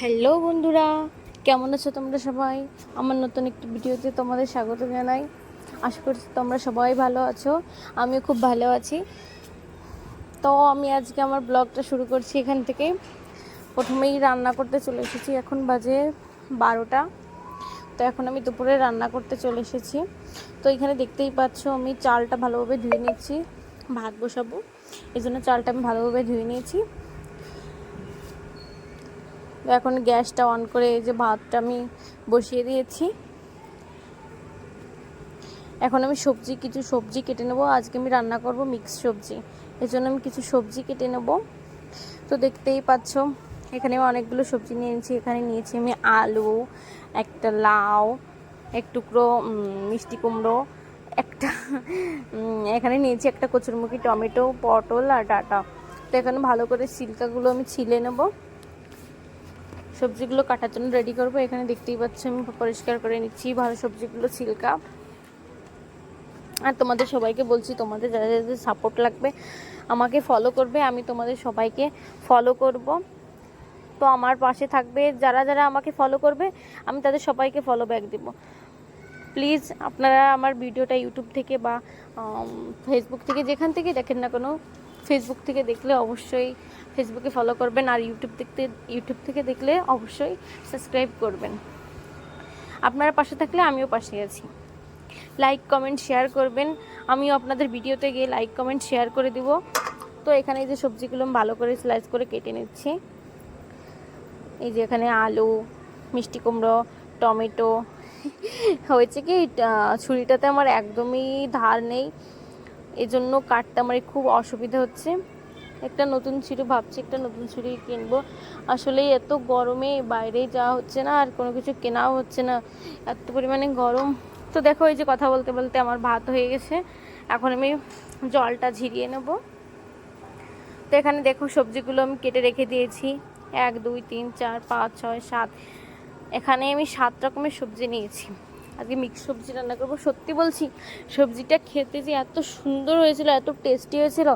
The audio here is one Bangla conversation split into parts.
হ্যালো বন্ধুরা, কেমন আছো তোমরা সবাই? আমার নতুন একটি ভিডিওতে তোমাদের স্বাগত জানাই। আশা করছি তোমরা সবাই ভালো আছো, আমিও খুব ভালো আছি। তো আমি আজকে আমার ব্লগটা শুরু করছি এখান থেকে। প্রথমেই রান্না করতে চলে এসেছি, এখন বাজে বারোটা। তো এখন আমি দুপুরে রান্না করতে চলে এসেছি। তো এখানে দেখতেই পাচ্ছ, আমি চালটা ভালোভাবে ধুয়ে নিচ্ছি, ভাত বসাবো। এই জন্য চালটা আমি ভালোভাবে ধুয়ে নিয়েছি। তো এখন গ্যাসটা অন করে এই যে ভাতটা আমি বসিয়ে দিয়েছি। এখন আমি সবজি, কিছু সবজি কেটে নেব। আজকে আমি রান্না করব মিক্স সবজি। এর জন্য আমি কিছু সবজি কেটে নেব। তো দেখতেই পাচ্ছ, এখানে আমি অনেকগুলো সবজি নিয়েছি এখানে নিয়েছি আমি আলু, একটা লাউ, এক টুকরো মিষ্টি কুমড়ো, একটা এখানে নিয়েছি একটা কচুরমুখী টমেটো, পটল আর ডাটা। তো এখানে ভালো করে সিল্কাগুলো আমি ছিলে নেব। সবজিগুলো কাটার জন্য রেডি করব। এখানে দেখতেই পাচ্ছি আমি পরিষ্কার করে নিচ্ছি ভালো সবজিগুলো ছিলকা আর তোমাদের সবাইকে বলছি, তোমাদের যারা যাদের সাপোর্ট লাগবে, আমাকে ফলো করবে, আমি তোমাদের সবাইকে ফলো করব। তো আমার পাশে থাকবে, যারা যারা আমাকে ফলো করবে, আমি তাদের সবাইকে ফলো ব্যাক দিব। প্লিজ আপনারা আমার ভিডিওটা ইউটিউব থেকে বা ফেসবুক থেকে যেখান থেকে দেখেন না কোনো ফেসবুক থেকে দেখলে অবশ্যই ফেসবুকে ফলো করবেন আর ইউটিউব দেখতে ইউটিউব থেকে দেখলে অবশ্যই সাবস্ক্রাইব করবেন। আপনারা পাশে থাকলে আমিও পাশে আছি। লাইক কমেন্ট শেয়ার করবেন। আমিও আপনাদের ভিডিওতে গিয়ে লাইক কমেন্ট শেয়ার করে দিব। তো এখানে যে সবজিগুলো ভালো করে স্লাইস করে কেটে নিচ্ছি। এই যে এখানে আলু, মিষ্টি কুমড়ো, টমেটো। হয়েছে কি ছুরিটাতে আমার একদমই ধার নেই। এই জন্য কাটতে আমার খুব অসুবিধা হচ্ছে। একটা নতুন ছুরি ভাবছি, একটা নতুন ছুরি কিনবো। আসলে এত গরমে বাইরে যাওয়া হচ্ছে না, আর কোনো কিছু কেনাও হচ্ছে না। এত পরিমাণে গরম। তো দেখো, এই যে কথা বলতে বলতে আমার ভাত হয়ে গেছে। এখন আমি জলটা ঝিরিয়ে নেব। তো এখানে দেখো, সবজিগুলো আমি কেটে রেখে দিয়েছি। এক, দুই, তিন, চার, পাঁচ, ছয়, সাত। এখানে আমি সাত রকমের সবজি নিয়েছি। আজকে মিক্স সবজি রান্না করব। সত্যি বলছি, সবজিটা খেতে যে এত সুন্দর হয়েছিল, এত টেস্টি হয়েছিল,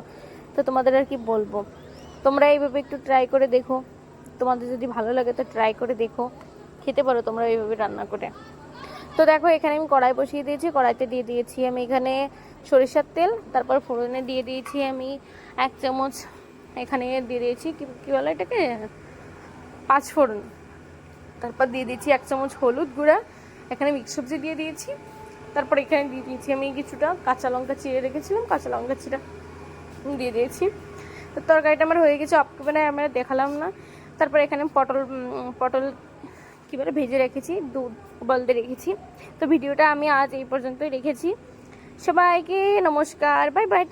তো তোমাদের আর কি বলব। তোমরা এইভাবে একটু ট্রাই করে দেখো। তোমাদের যদি ভালো লাগে তো ট্রাই করে দেখো। খেতে পারো তোমরা এইভাবে রান্না করে। তো দেখো, এখানে আমি কড়াই বসিয়ে দিয়েছি, কড়াইতে দিয়ে দিয়েছি আমি এখানে সরিষার তেল, তারপর ফোড়নে দিয়ে দিয়েছি আমি এক চামচ, এখানে দিয়ে দিয়েছি কি, কী বলে এটাকে? পাঁচ ফোড়ন। তারপর দিয়ে দিয়েছি এক চামচ হলুদ গুঁড়া এখানে মিক্স সবজি দিয়ে দিয়েছি। তারপর এখানে দিয়ে দিয়েছি আমি কিছুটা কাঁচা লঙ্কা চিড়ে রেখেছিলাম, কাঁচা লঙ্কা চিড়া দিয়ে দিয়েছি। তো তরকারিটা আমার হয়ে গেছে অফ ক্যামেরায় আমরা দেখালাম না। তারপর এখানে পটল পটল কী বলে, ভেজে রেখেছি, দুধ বলতে রেখেছি। তো ভিডিওটা আমি আজ এই পর্যন্তই রেখেছি। সবাইকে নমস্কার, বাই বাই